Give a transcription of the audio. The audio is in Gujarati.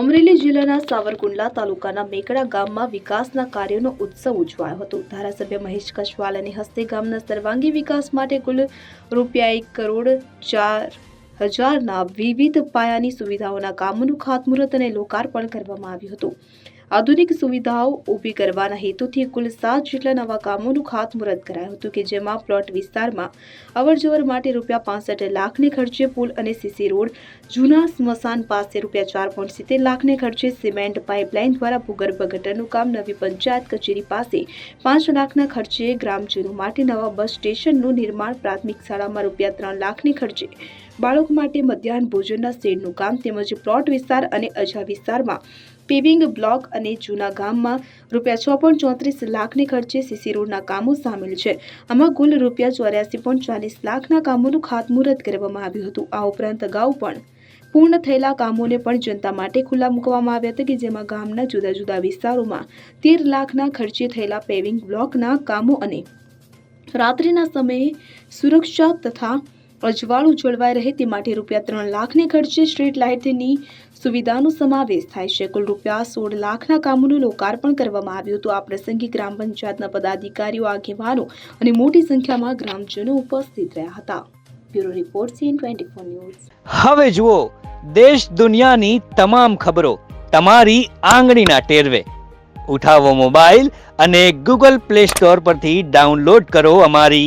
અમરેલી જિલ્લાના સાવરકુંડલા તાલુકાના મેકડા ગામમાં વિકાસના કાર્યોનો ઉત્સવ ઉજવાયો હતો. ધારાસભ્ય મહેશ કશવાલાની હસ્તે ગામના સર્વાંગી વિકાસ માટે કુલ રૂપિયા એક કરોડ ચાર હજારના વિવિધ પાયાની સુવિધાઓના કામોનું ખાતમુહૂર્ત અને લોકાર્પણ કરવામાં આવ્યું હતું. આધુનિક સુવિધાઓ ઊભી કરવાના હેતુથી કુલ સાત જેટલા નવા કામોનું ખાતમુહૂર્ત કરાયું હતું કે જેમાં પ્લોટ વિસ્તારમાં અવરજવર માટે રૂપિયા પાસઠ લાખને ખર્ચે પુલ અને સીસી રોડ, જૂના સ્મશાન પાસે રૂપિયા ચાર પોઈન્ટ સિત્તેર લાખને ખર્ચે સિમેન્ટ પાઇપલાઇન દ્વારા ભૂગર્ભ ગટરનું કામ નવી પંચાયત કચેરી પાસે પાંચ લાખના ખર્ચે ગ્રામજનો માટે નવા બસ સ્ટેશનનું નિર્માણ પ્રાથમિક શાળામાં રૂપિયા ત્રણ લાખને ખર્ચે બાળકો માટે મધ્યાહન ભોજનના શેડનું કામ તેમજ પ્લોટ વિસ્તાર અને અજા વિસ્તારમાં પેવિંગ બ્લોક અને જૂના ગામમાં રૂપિયા છ પોઈન્ટ ચોત્રીસ લાખની ખર્ચે સીસી રોડના કામો સામેલ છે. આમાં કુલ રૂપિયા ચોર્યાસી પોઈન્ટ ચાલીસ લાખના કામોનું ખાતમુહૂર્ત કરવામાં આવ્યું હતું. આ ઉપરાંત અગાઉ પણ પૂર્ણ થયેલા કામોને પણ જનતા માટે ખુલ્લા મૂકવામાં આવ્યા હતા કે જેમાં ગામના જુદા જુદા વિસ્તારોમાં તેર લાખના ખર્ચે થયેલા પેવિંગ બ્લોકના કામો અને રાત્રિના સમયે સુરક્ષા તથા અજવાળું જળવાઈ રહે તે માટે રૂપિયા ત્રણ લાખને ખર્ચે સ્ટ્રીટ લાઇટની સુવિધાનો સમાવેશ થાય છે. કુલ રૂપિયા સોળ લાખના કામોનું લોકાર્પણ કરવામાં આવ્યું હતું. આ પ્રસંગે ગ્રામ પંચાયતના પદાધિકારીઓ, આગેવાનો અને મોટી સંખ્યામાં ગ્રામજનો ઉપસ્થિત રહ્યા હતા. Bureau report CN twenty news. હવે જુઓ, દેશ દુનિયાની તમામ ખબરો તમારી આંગળીના ટેરવે. ઉઠાવો મોબાઈલ અને ગૂગલ પ્લે સ્ટોર પરથી ડાઉનલોડ કરો અમારી